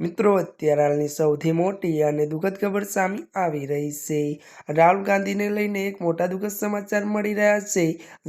મિત્રો, અત્યારે હાલની સૌથી મોટી અને દુઃખદ ખબર સામે આવી રહી છે. રાહુલ ગાંધીને લઈને એક મોટા દુઃખદ સમાચાર મળી રહ્યા છે.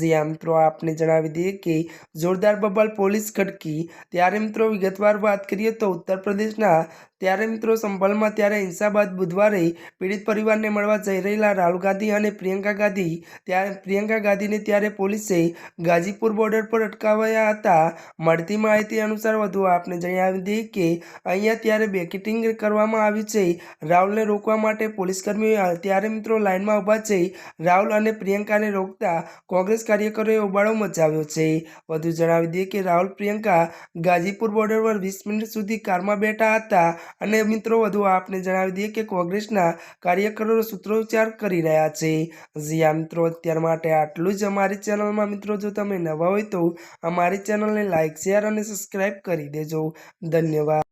જ્યાં મિત્રો, આપને જણાવી દઈએ કે જોરદાર બબાલ પોલીસ ખડકી. ત્યારે મિત્રો, વિગતવાર વાત કરીએ તો ઉત્તર પ્રદેશના ત્યારે મિત્રો, સંભલમાં ત્યારે હિંસા બાદ બુધવારે પીડિત પરિવારને મળવા જઈ રહેલા રાહુલ ગાંધી અને પ્રિયંકા ગાંધી ત્યારે પ્રિયંકા ગાંધીને ત્યારે પોલીસે ગાજીપુર બોર્ડર પર અટકાવ્યા હતા. મળતી માહિતી અનુસાર વધુ આપને જણાવી દઈએ કે અહીંયા ત્યારે બેકેટિંગ કરવામાં આવી છે. રાહુલને રોકવા માટે પોલીસ કર્મીઓ ત્યારે મિત્રો લાઇનમાં ઊભા છે. રાહુલ અને પ્રિયંકાને રોકતા કોંગ્રેસ કાર્યકરોએ ઉબાળો મચાવ્યો છે. વધુ જણાવી દઈએ કે રાહુલ, પ્રિયંકા ગાજીપુર બોર્ડર પર વીસ મિનિટ સુધી કારમાં બેઠા હતા અને મિત્રો વધુ આપને જણાવી દઈએ કે કોંગ્રેસના કાર્યકરો સૂત્રોચ્ચાર કરી રહ્યા છે. જી મિત્રો, અત્યાર માટે આટલું જ અમારી ચેનલમાં. મિત્રો, જો તમે નવા હોય તો અમારી ચેનલને લાઇક, શેર અને સબસ્ક્રાઈબ કરી દેજો. ધન્યવાદ.